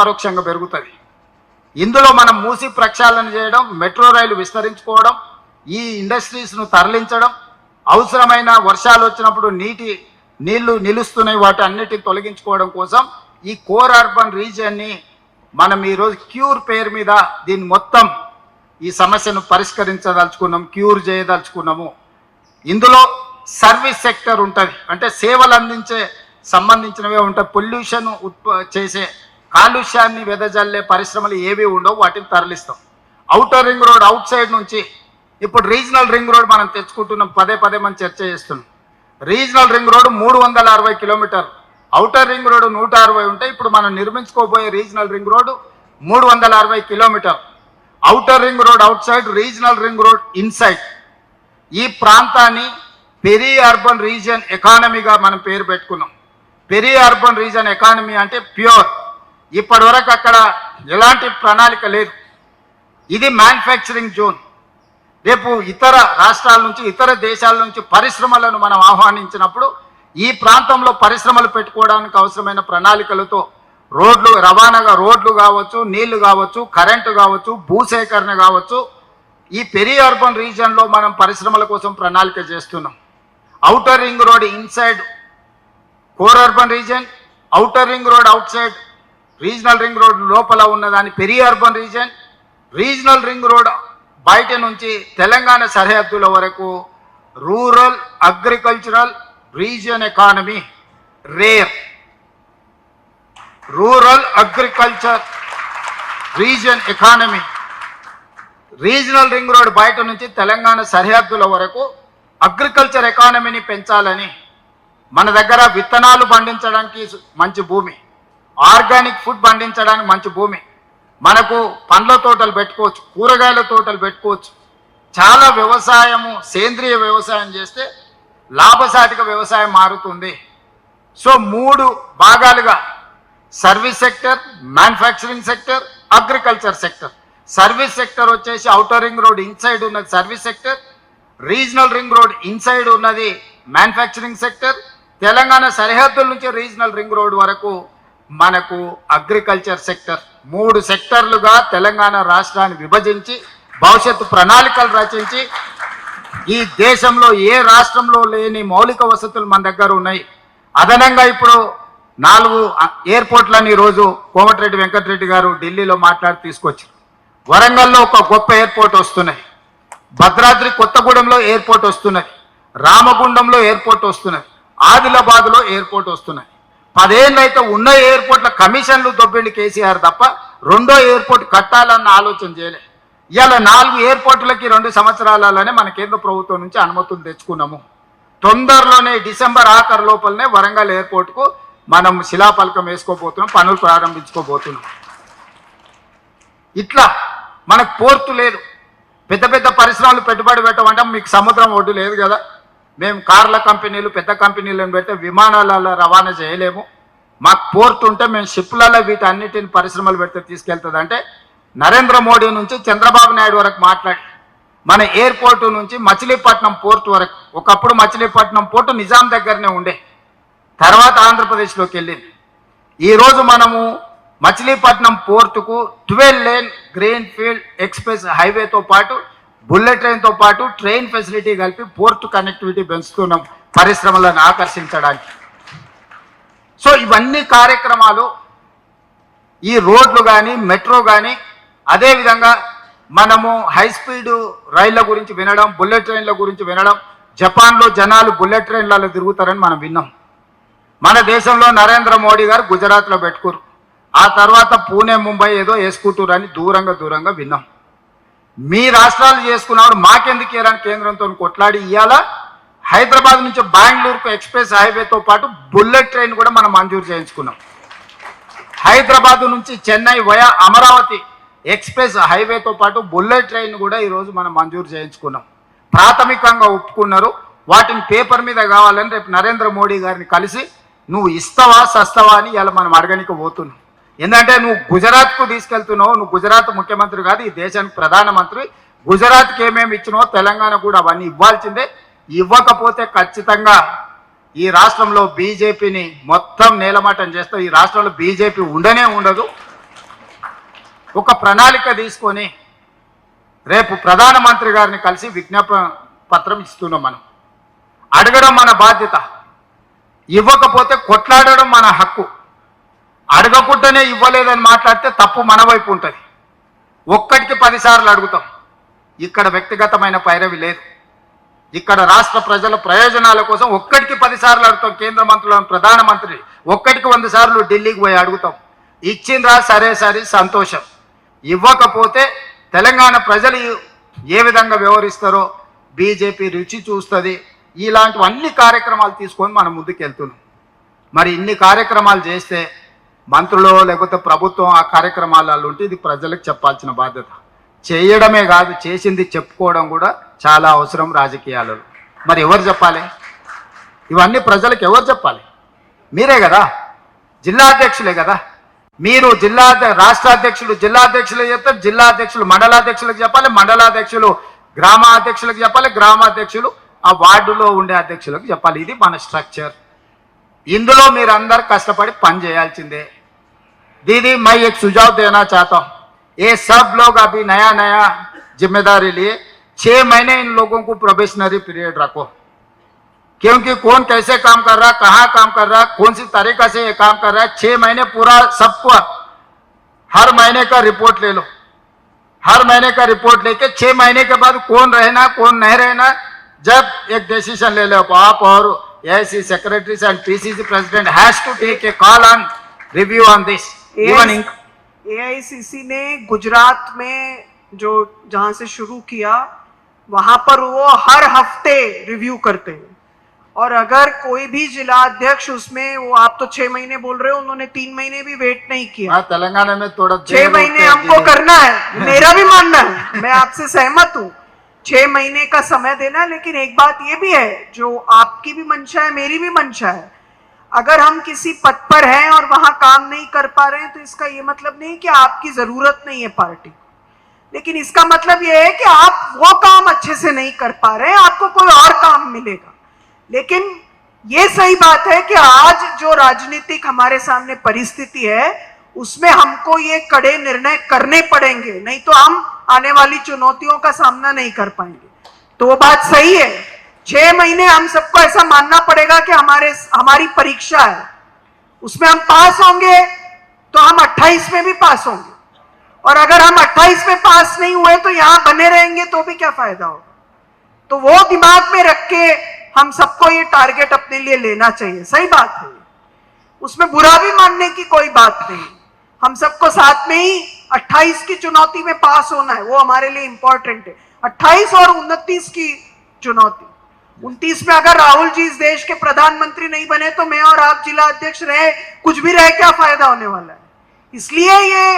పరోక్షంగా పెరుగుతుంది. ఇందులో మనం మూసి ప్రక్షాళన చేయడం మెట్రో రైలు విస్తరించుకోవడం ఈ ఇండస్ట్రీస్ను తరలించడం అవసరమైన వర్షాలు వచ్చినప్పుడు నీటి నీళ్ళు నిలుస్తున్నాయి వాటి అన్నిటిని తొలగించుకోవడం కోసం ఈ కోర్ అర్బన్ రీజియన్ని మనం ఈరోజు క్యూర్ పేరు మీద దీన్ని మొత్తం ఈ సమస్యను పరిష్కరించదలుచుకున్నాం క్యూర్ చేయదలుచుకున్నాము. ఇందులో సర్వీస్ సెక్టర్ ఉంటుంది. అంటే సేవలు అందించే సంబంధించినవే ఉంటాయి. పొల్యూషన్ ఉత్ప చేసే కాలుష్యాన్ని వెదజల్లే పరిశ్రమలు ఏవి ఉండవు వాటిని తరలిస్తాం. Outer ring road outside నుంచి ఇప్పుడు రీజనల్ రింగ్ రోడ్ మనం తెచ్చుకుంటున్నాం పదే పదే మనం చర్చ చేస్తున్నాం. రీజనల్ రింగ్ రోడ్ మూడు వందల అరవై కిలోమీటర్ అవుటర్ రింగ్ రోడ్ నూట అరవై ఉంటే ఇప్పుడు మనం నిర్మించుకోబోయే రీజనల్ రింగ్ రోడ్ మూడు వందల అరవై kilometre. Outer ring road outside regional ring road inside ఈ ప్రాంతాన్ని పెరీ అర్బన్ రీజియన్ ఎకానమీగా మనం పేరు పెట్టుకున్నాం. పెరీ అర్బన్ రీజియన్ ఎకానమీ అంటే ప్యూర్ ఇప్పటి వరకు అక్కడ ఎలాంటి ప్రణాళిక లేదు. ఇది మ్యానుఫ్యాక్చరింగ్ జోన్ రేపు ఇతర రాష్ట్రాల నుంచి ఇతర దేశాల నుంచి పరిశ్రమలను మనం ఆహ్వానించినప్పుడు ఈ ప్రాంతంలో పరిశ్రమలు పెట్టుకోవడానికి అవసరమైన ప్రణాళికలతో రోడ్లు రవాణాగా రోడ్లు కావచ్చు నీళ్ళు కావచ్చు కరెంటు కావచ్చు భూసేకరణ కావచ్చు ఈ పెరి అర్బన్ రీజియన్లో మనం పరిశ్రమల కోసం ప్రణాళిక చేస్తున్నాం. Outer ring road inside core urban region outer ring road outside regional ring road లోపల ఉన్నదాన్ని peri urban region regional ring road బయట నుంచి తెలంగాణ సరిహద్దుల వరకు rural agricultural region economy rare rural agriculture region economy regional ring road బయట నుంచి తెలంగాణ సరిహద్దుల వరకు అగ్రికల్చర్ ఎకానమీని పెంచాలని మన దగ్గర విత్తనాలు పండించడానికి మంచి భూమి. ఆర్గానిక్ ఫుడ్ పండించడానికి మంచి భూమి. మనకు పండ్ల తోటలు పెట్టుకోవచ్చు కూరగాయల తోటలు పెట్టుకోవచ్చు. చాలా వ్యవసాయము సేంద్రియ వ్యవసాయం చేస్తే లాభసాటిక వ్యవసాయం మారుతుంది. సో మూడు భాగాలుగా. Service sector manufacturing sector agriculture sector. Service sector వచ్చేసి అవుటర్ రింగ్ రోడ్ ఇన్సైడ్ ఉన్నది service sector. Regional ring road inside ఉన్నది మ్యానుఫ్యాక్చరింగ్ సెక్టర్. తెలంగాణ సరిహద్దుల నుంచి రీజనల్ రింగ్ రోడ్ వరకు మనకు అగ్రికల్చర్ సెక్టర్ మూడు సెక్టర్లుగా తెలంగాణ రాష్ట్రాన్ని విభజించి భవిష్యత్తు ప్రణాళికలు రచించి ఈ దేశంలో ఏ రాష్ట్రంలో లేని మౌలిక వసతులు మన దగ్గర ఉన్నాయి. అదనంగా ఇప్పుడు నాలుగు ఎయిర్పోర్ట్లని ఈరోజు కోమటిరెడ్డి వెంకటరెడ్డి గారు ఢిల్లీలో మాట్లాడి తీసుకొచ్చారు. వరంగల్లో ఒక గొప్ప ఎయిర్పోర్ట్ వస్తున్నాయి. భద్రాద్రి కొత్తగూడెంలో ఎయిర్పోర్ట్ వస్తున్నది రామగుండంలో ఎయిర్పోర్ట్ వస్తున్నది ఆదిలాబాద్లో ఎయిర్పోర్ట్ వస్తున్నాయి. పదేళ్ళైతే ఉన్న ఎయిర్పోర్ట్ల కమిషన్లు దొబ్బిండి కేసీఆర్ తప్ప రెండో ఎయిర్పోర్ట్ కట్టాలన్న ఆలోచన చేయలే. ఇవాళ నాలుగు ఎయిర్పోర్ట్లకి రెండు సంవత్సరాలలోనే మన కేంద్ర ప్రభుత్వం నుంచి అనుమతులు తెచ్చుకున్నాము. తొందరలోనే డిసెంబర్ ఆఖరు లోపలనే వరంగల్ ఎయిర్పోర్ట్కు మనం శిలాఫలకం వేసుకోబోతున్నాం పనులు ప్రారంభించుకోబోతున్నాం. ఇట్లా మనకు పోర్టు లేదు. పెద్ద పెద్ద పరిశ్రమలు పెట్టుబడి పెట్టమంటే మీకు సముద్రం ఒడ్డు లేదు కదా. మేము కార్ల కంపెనీలు పెద్ద కంపెనీలను పెడితే విమానాలలో రవాణా చేయలేము. మాకు పోర్ట్ ఉంటే మేము షిప్లలో వీటన్నిటిని పరిశ్రమలు పెడితే తీసుకెళ్తుంది. అంటే నరేంద్ర మోడీ నుంచి చంద్రబాబు నాయుడు వరకు మాట్లాడి మన ఎయిర్పోర్ట్ నుంచి మచిలీపట్నం పోర్ట్ వరకు. ఒకప్పుడు మచిలీపట్నం పోర్టు నిజాం దగ్గరనే ఉండే. తర్వాత ఆంధ్రప్రదేశ్లోకి వెళ్ళింది. ఈరోజు మనము మచిలీపట్నం పోర్టుకు twelve lane green field express హైవేతో పాటు బుల్లెట్ ట్రైన్తో పాటు ట్రైన్ ఫెసిలిటీ కలిపి పోర్ట్ కనెక్టివిటీ పెంచుతున్నాం పరిశ్రమలను ఆకర్షించడానికి. సో ఇవన్నీ కార్యక్రమాలు ఈ రోడ్లు కానీ మెట్రో కానీ అదేవిధంగా మనము హై స్పీడ్ రైళ్ళ గురించి వినడం బుల్లెట్ ట్రైన్ల గురించి వినడం జపాన్లో జనాలు బుల్లెట్ ట్రైన్లలో తిరుగుతారని మనం విన్నాం. మన దేశంలో నరేంద్ర మోడీ గారు గుజరాత్లో పెట్టుకోరు. ఆ తర్వాత పూణే ముంబై ఏదో వేసుకుంటారు అని దూరంగా దూరంగా విన్నాం. మీ రాష్ట్రాలు చేసుకున్నప్పుడు మాకెందుకు ఏరని కేంద్రంతో కొట్లాడి ఇవ్వాల హైదరాబాద్ నుంచి బెంగళూరుకు ఎక్స్ప్రెస్ హైవేతో పాటు బుల్లెట్ ట్రైన్ కూడా మనం మంజూరు చేయించుకున్నాం. హైదరాబాద్ నుంచి చెన్నై వయా అమరావతి ఎక్స్ప్రెస్ హైవేతో పాటు బుల్లెట్ ట్రైన్ కూడా ఈరోజు మనం మంజూరు చేయించుకున్నాం. ప్రాథమికంగా ఒప్పుకున్నారు. వాటిని పేపర్ మీద కావాలని రేపు నరేంద్ర మోడీ గారిని కలిసి నువ్వు ఇస్తావా సస్తావా అని ఇలా మనం అడగనికి పోతున్నాం. ఎందుకంటే నువ్వు గుజరాత్కు తీసుకెళ్తున్నావు నువ్వు గుజరాత్ ముఖ్యమంత్రి కాదు ఈ దేశానికి ప్రధానమంత్రి. గుజరాత్కి ఏమేమి ఇచ్చినో తెలంగాణ కూడా అవన్నీ ఇవ్వాల్సిందే. ఇవ్వకపోతే ఖచ్చితంగా ఈ రాష్ట్రంలో బీజేపీని మొత్తం నేలమాటం చేస్తావు ఈ రాష్ట్రంలో బీజేపీ ఉండనే ఉండదు. ఒక ప్రణాళిక తీసుకొని రేపు ప్రధానమంత్రి గారిని కలిసి విజ్ఞాపన పత్రం ఇస్తున్నాం మనం. అడగడం మన బాధ్యత. ఇవ్వకపోతే కొట్లాడడం మన హక్కు. అడగకుండానే ఇవ్వలేదని మాట్లాడితే తప్పు మన వైపు ఉంటుంది. ఒక్కటికి పదిసార్లు అడుగుతాం. ఇక్కడ వ్యక్తిగతమైన పైరవి లేదు. ఇక్కడ రాష్ట్ర ప్రజల ప్రయోజనాల కోసం ఒక్కటికి పదిసార్లు అడుగుతాం కేంద్ర మంత్రులను ప్రధానమంత్రి. ఒక్కటికి వంద సార్లు ఢిల్లీకి పోయి అడుగుతాం. ఇచ్చిండ్రా సరే సరే సంతోషం. ఇవ్వకపోతే తెలంగాణ ప్రజలు ఏ విధంగా వ్యవహరిస్తారో బీజేపీ రుచి చూస్తుంది. ఇలాంటివన్నీ కార్యక్రమాలు తీసుకొని మనం ముందుకు వెళ్తున్నాం మరి ఇన్ని కార్యక్రమాలు చేస్తే మంత్రులు లేకపోతే ప్రభుత్వం ఆ కార్యక్రమాలలో ఉంటే ఇది ప్రజలకు చెప్పాల్సిన బాధ్యత. చేయడమే కాదు చేసింది చెప్పుకోవడం కూడా చాలా అవసరం రాజకీయాలలో. మరి ఎవరు చెప్పాలి? ఇవన్నీ ప్రజలకు ఎవరు చెప్పాలి? మీరే కదా. జిల్లా అధ్యక్షులే కదా. మీరు జిల్లా రాష్ట్ర అధ్యక్షులు జిల్లా అధ్యక్షులు చెప్తారు జిల్లా అధ్యక్షులు మండలాధ్యక్షులకు చెప్పాలి మండలాధ్యక్షులు గ్రామ అధ్యక్షులకు చెప్పాలి గ్రామ అధ్యక్షులు ఆ వార్డులో ఉండే అధ్యక్షులకు చెప్పాలి. ఇది మన స్ట్రక్చర్. ఇందులో మీరు అందరు కష్టపడి పని చేయాల్సిందే दीदी मैं एक सुझाव देना चाहता हूँ ये सब लोग अभी नया नया जिम्मेदारी लिए छह महीने इन लोगों को प्रोबेशनरी पीरियड रखो क्योंकि कौन कैसे काम कर रहा है कहाँ काम कर रहा है कौन सी तरीका से ये काम कर रहा है छह महीने पूरा सबको हर महीने का रिपोर्ट ले लो हर महीने का रिपोर्ट लेके छह महीने के बाद कौन रहना कौन नहीं रहना जब एक डिसीजन ले लो आप और AIC secretaries and PCC president has to take a call on review on this even in AICC ने गुजरात में जो जहाँ से शुरू किया वहाँ पर वो हर हफ़्ते रिव्यू करते हैं। और अगर कोई भी जिला अध्यक्ष उसमें वो आप तो छह महीने बोल रहे हो उन्होंने तीन महीने भी वेट नहीं किया। हाँ तेलंगाना में थोड़ा छह महीने हमको करना है मेरा भी मानना है। मैं आपसे सहमत हूँ। छह महीने का समय देना, लेकिन एक बात ये भी है, जो आपकी भी मंशा है, मेरी भी मंशा है। अगर हम किसी पद पर हैं और वहाँ काम नहीं कर पा रहे हैं तो इसका ये मतलब नहीं कि आपकी ज़रूरत नहीं है पार्टी लेकिन इसका मतलब ये है कि आप वो काम अच्छे से नहीं कर पा रहे हैं, आपको कोई और काम मिलेगा। लेकिन ये सही बात है कि आज जो राजनीतिक हमारे सामने परिस्थिति है, उसमें हमको ये कड़े निर्णय करने पड़ेंगे। नहीं तो हम आने वाली चुनौतियों का सामना नहीं कर पाएँगे। तो वो बात सही है। छह महीने हम सबको ऐसा मानना पड़ेगा कि हमारे, हमारी परीक्षा है। उसमें हम पास होंगे तो हम 28 में भी पास होंगे। और अगर हम 28 में पास नहीं हुए तो यहाँ बने रहेंगे तो भी क्या फ़ायदा होगा? तो वो दिमाग में रख के हम सबको ये टारगेट अपने लिए लेना चाहिए। सही बात है। उसमें बुरा भी मानने की कोई बात नहीं। हम सबको साथ में ही 28 की चुनौती में पास होना है वो हमारे लिए इंपॉर्टेंट है 28 और 29 की चुनौती 29 में अगर राहुल जी इस देश के प्रधानमंत्री नहीं बने तो मैं और आप जिला अध्यक्ष रहे कुछ भी रहे क्या फायदा होने वाला है इसलिए ये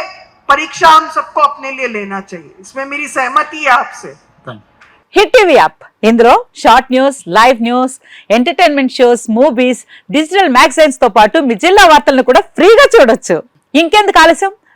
परीक्षा हम सबको अपने लिए लेना चाहिए इसमें मेरी सहमति है आपसे Thank you. Hit TV app ఇందులో short news live news entertainment shows movies digital magazines తో పాటు మీ జిల్లా వార్తలను కూడా ఫ్రీగా చూడొచ్చు ఇంకెందుకు ఆలస్యం